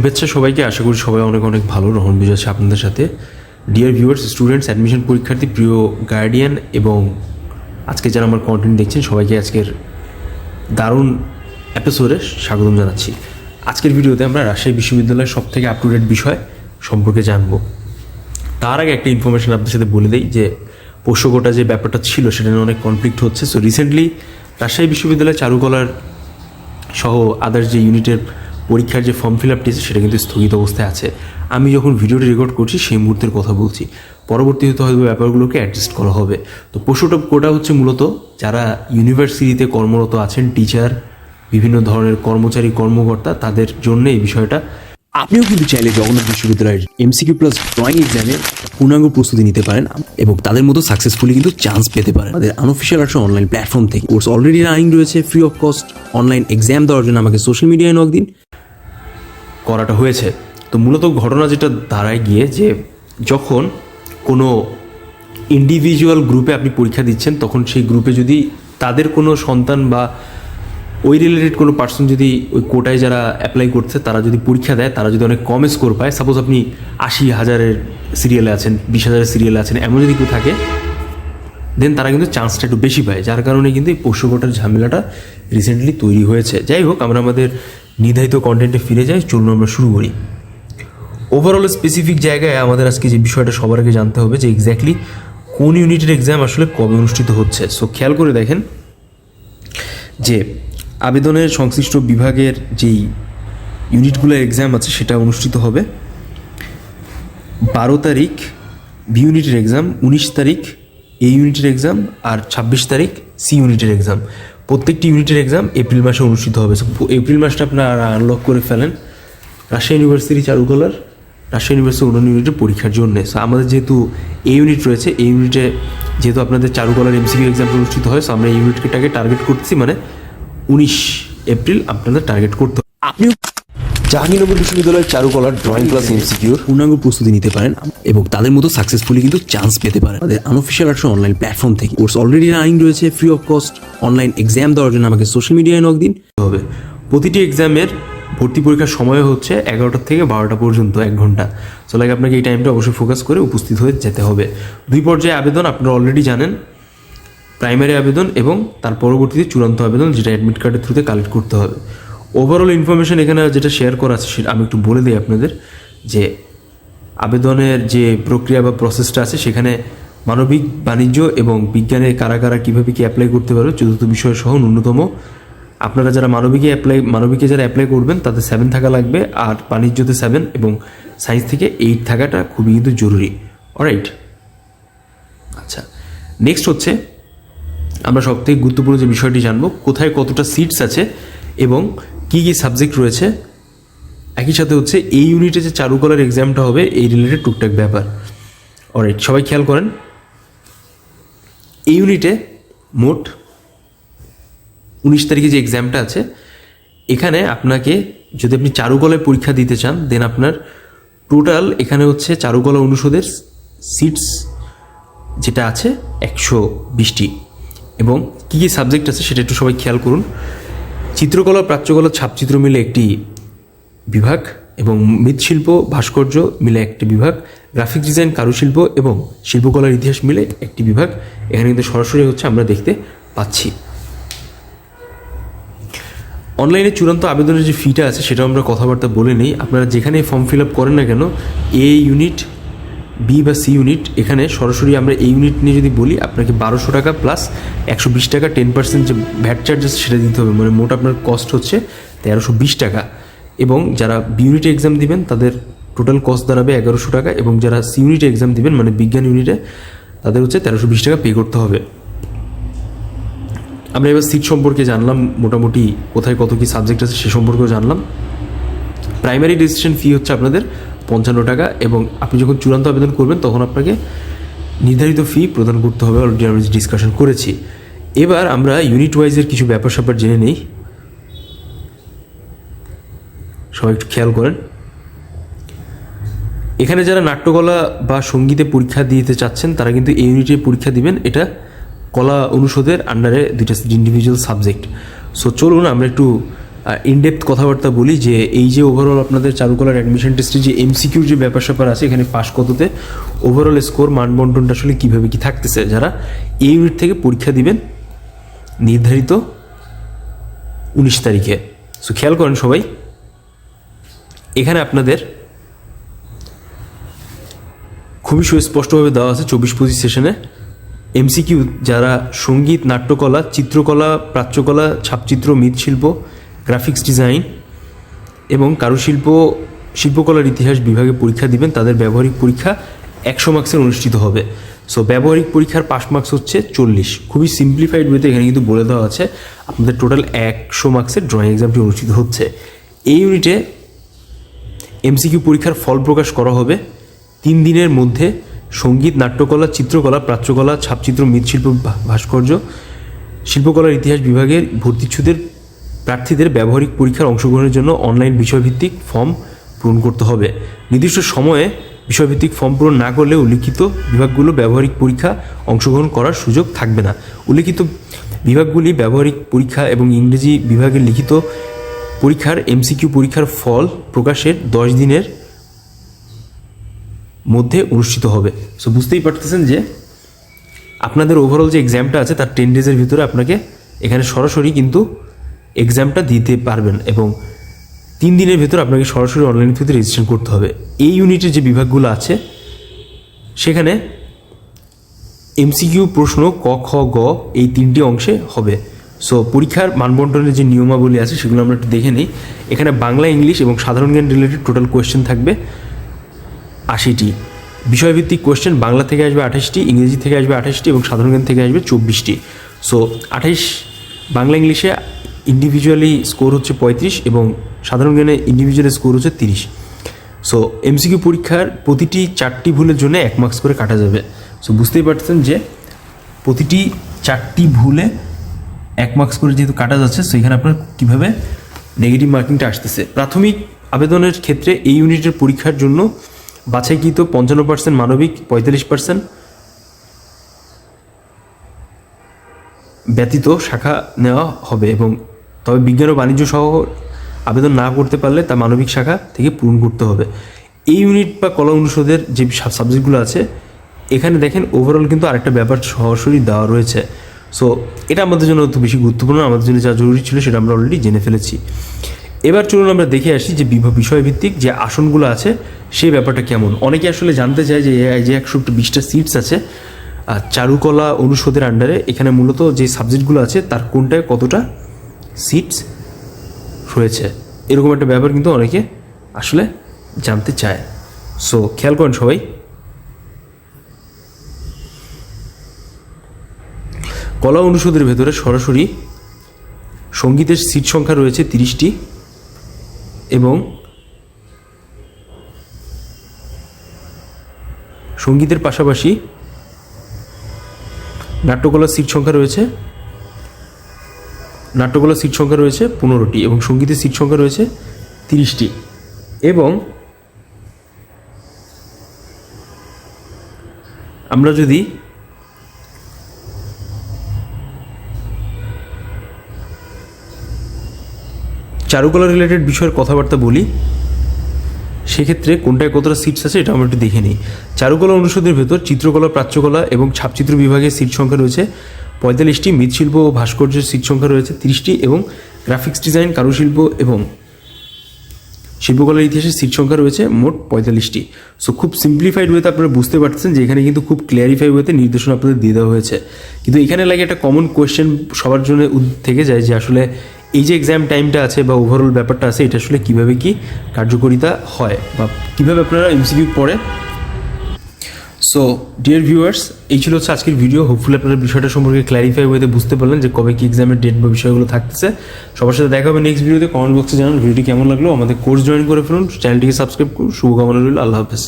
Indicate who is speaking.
Speaker 1: শুভেচ্ছা সবাইকে। আশা করি সবাই অনেক অনেক ভালো। রহন আছে আপনাদের সাথে। ডিয়ার ভিউয়ার্স স্টুডেন্টস অ্যাডমিশন পরীক্ষার্থী, প্রিয় গার্ডিয়ান এবং আজকে যারা আমার কন্টেন্ট দেখছেন, সবাইকে আজকের দারুণ এপিসোডে স্বাগতম জানাচ্ছি। আজকের ভিডিওতে আমরা রাজশাহী বিশ্ববিদ্যালয়ের সব থেকে আপ টু ডেট বিষয় সম্পর্কে জানব। তার আগে একটা ইনফরমেশন আপনার সাথে বলে দিই যে, পোষ্যকোটা যে ব্যাপারটা ছিল, সেটা নিয়ে অনেক কনফ্লিক্ট হচ্ছে। সো রিসেন্টলি রাজশাহী বিশ্ববিদ্যালয় চারুকলার সহ আদার্স যে ইউনিটের পরীক্ষার যে ফর্ম ফিল আপটি আছে, সেটা কিন্তু স্থগিত অবস্থায় আছে। আমি যখন ভিডিওটি রেকর্ড করছি, সেই মুহূর্তের কথা বলছি। পরবর্তীতে হয়তো ব্যাপারগুলোকে অ্যাডজাস্ট করা হবে। তো পশুটা কোটা হচ্ছে মূলত যারা ইউনিভার্সিটিতে কর্মরত আছেন টিচার বিভিন্ন ধরনের কর্মচারী, কর্মকর্তা, তাদের জন্য এই বিষয়টা।
Speaker 2: আপনিও কিন্তু চাইলে জগন্নাথ বিশ্ববিদ্যালয়ের এমসিকিউ প্লাস ড্রয়িং এক্সামে পূর্ণাঙ্গ প্রস্তুতি নিতে পারেন এবং তাদের মতো সাকসেসফুলি কিন্তু চান্স পেতে পারেন। তাদের আনঅফিসিয়াল একটা অনলাইন প্ল্যাটফর্ম থেকে। কোর্স অলরেডি রানিং রয়েছে free of cost online exam দেওয়ার জন্য আমাকে সোশ্যাল মিডিয়ায় নক দিন।
Speaker 1: করাটা হয়েছে। তো মূলত ঘটনা যেটা দাঁড়ায় গিয়ে যে যখন কোনো ইন্ডিভিজুয়াল গ্রুপে আপনি পরীক্ষা দিচ্ছেন, তখন সেই গ্রুপে যদি তাদের কোনো সন্তান বা ওই রিলেটেড কোনো পার্সন যদি ওই কোটায় যারা অ্যাপ্লাই করছে, তারা যদি পরীক্ষা দেয়, তারা যদি অনেক কম স্কোর পায় সাপোজ আপনি আশি হাজারের সিরিয়ালে আছেন, বিশ হাজারের সিরিয়ালে আছেন, এমন যদি কেউ থাকে দেন তারা কিন্তু চান্সটা একটু বেশি পায়। যার কারণে কিন্তু এই পোষ্যকোটার ঝামেলাটা রিসেন্টলি তৈরি হয়েছে। যাই হোক, আমরা আমাদের নির্ধারিত কন্টেন্টে ফিরে যাই, চলুন আমরা শুরু করি। ওভারঅল স্পেসিফিক জায়গায় আমাদের আজকে যে বিষয়টা সবার আগে জানতে হবে যে এক্স্যাক্টলি কোন ইউনিটের এক্সাম আসলে কবে অনুষ্ঠিত হচ্ছে। সো খেয়াল করে দেখেন যে আবেদনের সংশ্লিষ্ট বিভাগের যেই ইউনিটগুলোর এক্সাম আছে, সেটা অনুষ্ঠিত হবে বারো তারিখ বি ইউনিটের এক্সাম উনিশ তারিখ এ ইউনিটের এক্সাম আর ছাব্বিশ তারিখ সি ইউনিটের এক্সাম প্রত্যেকটি ইউনিটের এক্সাম এপ্রিল মাসে অনুষ্ঠিত হবে। এপ্রিল মাসটা আপনারা আনলক করে ফেলেন। রাজশাহী ইউনিভার্সিটি চারুকলার, রাজশাহী ইউনিভার্সিটি অন্যান্য ইউনিটের পরীক্ষার জন্য। সো আমাদের যেহেতু এই ইউনিট রয়েছে এই ইউনিটে যেহেতু আপনাদের চারুকলার এমসিকিউ এক্সাম অনুষ্ঠিত হয় সো আমরা এই ইউনিটটাকে টার্গেট করছি মানে উনিশ এপ্রিল আপনাদের টার্গেট করতে হবে।
Speaker 2: আপনিও
Speaker 1: জাহাঙ্গীরনগর বিশ্ববিদ্যালয়ের চারুকলার ড্রয়িং ক্লাস এমসিকিউর
Speaker 2: পূর্ণাঙ্গ প্রস্তুতি নিতে পারেন এবং তাদের মতো সাকসেসফুলি কিন্তু চান্স পেতে পারেন। আমাদের আনঅফিসিয়াল একটা অনলাইন প্ল্যাটফর্ম থেকে। কোর্স অলরেডি রানিং রয়েছে free of cost online exam দেওয়ার জন্য আমাকে সোশ্যাল মিডিয়ায় নক দিন।
Speaker 1: হবে। প্রতিটি এক্সামের ভর্তি পরীক্ষার সময় হচ্ছে এগারোটা থেকে বারোটা পর্যন্ত এক ঘণ্টা। সো লাইক আপনাকে এই টাইমটা অবশ্যই ফোকাস করে উপস্থিত হয়ে যেতে হবে। দুই পর্যায়ে আবেদন আপনারা অলরেডি জানেন। প্রাইমারি আবেদন এবং তার পরবর্তীতে চূড়ান্ত আবেদন যেটা অ্যাডমিট কার্ডের থ্রুতে কালেক্ট করতে হবে। ওভারঅল ইনফরমেশন এখানে যেটা শেয়ার করা আছে সেটা আমি একটু বলে দিই আপনাদের যে আবেদনের যে প্রক্রিয়া বা প্রসেসটা আছে, সেখানে মানবিক, বাণিজ্য এবং বিজ্ঞানে কারা কারা কীভাবে কি অ্যাপ্লাই করতে পারবে চতুর্থ বিষয় সহ ন্যূনতম। আপনারা যারা মানবিকে অ্যাপ্লাই মানবিকে যারা অ্যাপ্লাই করবেন, তাদের সেভেন থাকা লাগবে আর বাণিজ্যতে সেভেন এবং সায়েন্স থেকে এইট থাকাটা খুবই কিন্তু জরুরি। অলরাইট আচ্ছা নেক্সট হচ্ছে আমরা সবথেকে গুরুত্বপূর্ণ যে বিষয়টি জানব, কোথায় কতটা সিটস আছে এবং কি কি সাবজেক্ট রয়েছে? একই সাথে হচ্ছে এই ইউনিটে যে চারুকলার এক্সামটা হবে, এই রিলেটেড টুকটাক ব্যাপার। অলরাইট সবাই খেয়াল করেন। এই ইউনিটে মোট উনিশ তারিখে যে এক্সামটা আছে, এখানে আপনাকে যদি আপনি চারুকলায় পরীক্ষা দিতে চান দেন আপনার টোটাল এখানে হচ্ছে চারুকলা অনুষদের সিটস যেটা আছে একশো বিশটি। এবং কী কী সাবজেক্ট আছে সেটা একটু সবাই খেয়াল করুন। চিত্রকলা, প্রাচ্যকলা, ছাপচিত্র মিলে একটি বিভাগ এবং মৃৎশিল্প, ভাস্কর্য মিলে একটি বিভাগ, গ্রাফিক ডিজাইন, কারুশিল্প এবং শিল্পকলার ইতিহাস মিলে একটি বিভাগ। এখানে কিন্তু সরাসরি হচ্ছে আমরা দেখতে পাচ্ছি। অনলাইনে চূড়ান্ত আবেদনের যে ফিটা আছে সেটা আমরা কথাবার্তা বলে নেই। আপনারা যেখানে ফর্ম ফিল আপ করেন না কেন এ ইউনিট বি বা সি ইউনিট এখানে সরাসরি আমরা এই ইউনিট নিয়ে যদি বলি, আপনাকে বারোশো টাকা প্লাস একশো বিশ টাকা টেন পার্সেন্ট যে ভ্যাট চার্জেস সেটা দিতে হবে। মানে মোট আপনার কস্ট হচ্ছে তেরোশো বিশ টাকা। এবং যারা বি ইউনিটে এক্সাম দিবেন, তাদের টোটাল কস্ট দাঁড়াবে এগারোশো টাকা এবং যারা সি ইউনিটে এক্সাম দিবেন মানে বিজ্ঞান ইউনিটে তাদের হচ্ছে তেরোশো বিশ টাকা পে করতে হবে। আমরা এবার সিট সম্পর্কে জানলাম, মোটামুটি কোথায় কত কী সাবজেক্ট আছে সে সম্পর্কেও জানলাম। প্রাইমারি রেজিস্ট্রেশন ফি হচ্ছে আপনাদের পঞ্চান্ন টাকা এবং আপনি যখন চূড়ান্ত আবেদন করবেন, তখন আপনাকে নির্ধারিত ফি প্রদান করতে হবে অলরেডি আমরা ডিসকাশন করেছি। এবার আমরা ইউনিট ওয়াইজের কিছু ব্যাপার স্যাপার জেনে নেই। সবাই একটু খেয়াল করেন। এখানে যারা নাট্যকলা বা সঙ্গীতে পরীক্ষা দিতে চাচ্ছেন, তারা কিন্তু এই ইউনিটে পরীক্ষা দিবেন। এটা কলা অনুষদের আন্ডারে দুইটা ইন্ডিভিজুয়াল সাবজেক্ট সো চলুন আমরা একটু ইনডেপথ কথাবার্তা বলি যে এই যে ওভারঅল আপনাদের চারুকলার অ্যাডমিশন টেস্টে যে এমসিকিউর যে ব্যাপার স্যাপার আছে এখানে পাস কততে ওভারঅল স্কোর মানবন্টনটা আসলে কীভাবে কি থাকতেছে? যারা এই ইউনিট থেকে পরীক্ষা দিবেন, নির্ধারিত উনিশ তারিখে। সো খেয়াল করেন সবাই, এখানে আপনাদের খুবই সুস্পষ্টভাবে দেওয়া আছে চব্বিশ পঁচিশ সেশনে এমসিকিউ যারা সংগীত, নাট্যকলা, চিত্রকলা, প্রাচ্যকলা, ছাপচিত্র, মৃৎশিল্প গ্রাফিক্স ডিজাইন এবং কারুশিল্প, শিল্পকলার ইতিহাস বিভাগে পরীক্ষা দিবেন, তাদের ব্যবহারিক পরীক্ষা একশো মার্কসের অনুষ্ঠিত হবে। সো ব্যবহারিক পরীক্ষার পাস মার্কস হচ্ছে চল্লিশ। খুবই সিম্পলিফাইড ওয়েতে এখানে কিন্তু বলে দেওয়া আছে, আপনাদের টোটাল একশো মার্কসের ড্রয়িং এক্সামটি অনুষ্ঠিত হচ্ছে। এই ইউনিটে এমসিকিউ পরীক্ষার ফল প্রকাশ করা হবে। তিন দিনের মধ্যে সংগীত, নাট্যকলা, চিত্রকলা, প্রাচ্যকলা, ছাপচিত্র, মৃৎশিল্প ভাস্কর্য, শিল্পকলার ইতিহাস বিভাগের ভর্তিচ্ছুদের প্রার্থীদের ব্যবহারিক পরীক্ষার অংশগ্রহণের জন্য অনলাইন বিষয়ভিত্তিক ফর্ম পূরণ করতে হবে। নির্দিষ্ট সময়ে বিষয়ভিত্তিক ফর্ম পূরণ না করলে উল্লিখিত বিভাগগুলো ব্যবহারিক পরীক্ষা অংশগ্রহণ করার সুযোগ থাকবে না। উল্লিখিত বিভাগগুলি ব্যবহারিক পরীক্ষা এবং ইংরেজি বিভাগের লিখিত পরীক্ষার এমসিকিউ পরীক্ষার ফল প্রকাশের দশ দিনের মধ্যে অনুষ্ঠিত হবে। সো বুঝতেই পারতেছেন যে আপনাদের ওভারঅল যে এক্সামটা আছে, তার টেন ডেজের ভিতরে আপনাকে এখানে সরাসরি কিন্তু এক্সামটা দিতে পারবেন এবং তিন দিনের ভিতরে আপনাকে সরাসরি অনলাইন থ্রুতে রেজিস্ট্রেশন করতে হবে। এই ইউনিটের যে বিভাগগুলো আছে, সেখানে এমসিকিউ প্রশ্ন ক, খ, গ এই তিনটি অংশে হবে। সো পরীক্ষার মানবন্টনের যে নিয়মাবলী আছে, সেগুলো আমরা একটু দেখে নিই। এখানে বাংলা, ইংলিশ এবং সাধারণ জ্ঞান রিলেটেড টোটাল কোয়েশ্চেন থাকবে আশিটি। বিষয়ভিত্তিক কোয়েশ্চেন বাংলা থেকে আসবে আঠাশটি, ইংরেজি থেকে আসবে আঠাশটি এবং সাধারণ জ্ঞান থেকে আসবে চব্বিশটি। সো আঠাইশ বাংলা, ইংলিশে ইন্ডিভিজুয়ালি স্কোর হচ্ছে পঁয়ত্রিশ এবং সাধারণ জ্ঞানে ইন্ডিভিজুয়ালি স্কোর হচ্ছে তিরিশ। সো এমসিকিউ পরীক্ষার প্রতিটি চারটি ভুলের জন্য এক মার্কস করে কাটা যাবে। সো বুঝতেই পারছেন যে প্রতিটি চারটি ভুলে এক মার্কস করে যেহেতু কাটা যাচ্ছে সেখানে আপনার কীভাবে নেগেটিভ মার্কিংটা আসতেছে। প্রাথমিক আবেদনের ক্ষেত্রে এই ইউনিটের পরীক্ষার জন্য বাছাইকৃত পঞ্চান্ন পার্সেন্ট মানবিক, পঁয়তাল্লিশ পার্সেন্ট ব্যতীত শাখা নেওয়া হবে এবং তবে বিজ্ঞান ও বাণিজ্য সহ আবেদন না করতে পারলে তা মানবিক শাখা থেকে পূরণ করতে হবে। এই ইউনিট বা কলা অনুষদের যে সাবজেক্টগুলো আছে, এখানে দেখেন ওভারঅল কিন্তু আরেকটা ব্যাপার সরাসরি দেওয়া রয়েছে। সো এটা আমাদের জন্য অত বেশি গুরুত্বপূর্ণ, আমাদের জন্য যা জরুরি ছিল সেটা আমরা অলরেডি জেনে ফেলেছি। এবার চলুন আমরা দেখে আসি যে বিষয়ভিত্তিক যে আসনগুলো আছে সেই ব্যাপারটা কেমন? অনেকে আসলে জানতে চায় যে এই যে একশো বিশটা সিটস আছে চারুকলা অনুষদের আন্ডারে এখানে মূলত যে সাবজেক্টগুলো আছে, তার কোনটায় কতটা সিটস রয়েছে। এরকম একটা ব্যাপার কিন্তু অনেকে আসলে জানতে চায়। সো খেয়াল করেন সবাই। কলা অনুষদের ভেতরে সরাসরি সঙ্গীতের সিট সংখ্যা রয়েছে তিরিশটি এবং সঙ্গীতের পাশাপাশি নাট্যকলার সিট সংখ্যা রয়েছে নাট্যকলার সিট সংখ্যা রয়েছে পনেরোটি এবং সঙ্গীতের সিট সংখ্যা রয়েছে তিরিশটি। এবং আমরা যদি চারুকলা রিলেটেড বিষয়ের কথাবার্তা বলি সেক্ষেত্রে কোনটায় কতটা সিটস আছে এটা আমরা একটু দেখে নিই। চারুকলা অনুষদের ভেতর চিত্রকলা, প্রাচ্যকলা এবং ছাপচিত্র বিভাগের সিট সংখ্যা রয়েছে। পঁয়তাল্লিশটি মৃৎশিল্প ও ভাস্কর্যের সিট সংখ্যা রয়েছে তিরিশটি এবং গ্রাফিক্স ডিজাইন কারুশিল্প এবং শিল্পকলার ইতিহাসে সিট সংখ্যা রয়েছে মোট পঁয়তাল্লিশটি। সো খুব সিম্পলিফাইড ওয়েতে আপনারা বুঝতে পারছেন যে এখানে কিন্তু খুব ক্লিয়ারিফাই ওয়েতে নির্দেশনা আপনাদের দিয়ে দেওয়া হয়েছে। কিন্তু এখানে লাগে একটা কমন কোয়েশ্চেন সবার জন্য থেকে যায় যে আসলে এই যে এক্সাম টাইমটা আছে বা ওভারঅল ব্যাপারটা আছে, এটা আসলে কীভাবে কি কার্যকরিতা হয় বা কীভাবে আপনারা এমসিকিউ পড়ে? সো ডিয়ার ভিউয়ার্স এই ছিল হচ্ছে আজকের ভিডিও হোপফুলি আপনারা বিষয়টা সম্পর্কে ক্ল্যারিফাই ওয়েতে বুঝতে পারলেন যে কবে কি এক্সামের ডেট বা বিষয়গুলো থাকতেছে। সবার সাথে দেখা হবে নেক্সট ভিডিওতে কমেন্ট বক্সে জানান। ভিডিওটি কেমন লাগল? আমাদের কোর্স জয়েন করে ফেলুন। চ্যানেলটিকে সাবস্ক্রাইব করুন। শুভকামনা রইল। আল্লাহ হাফেজ।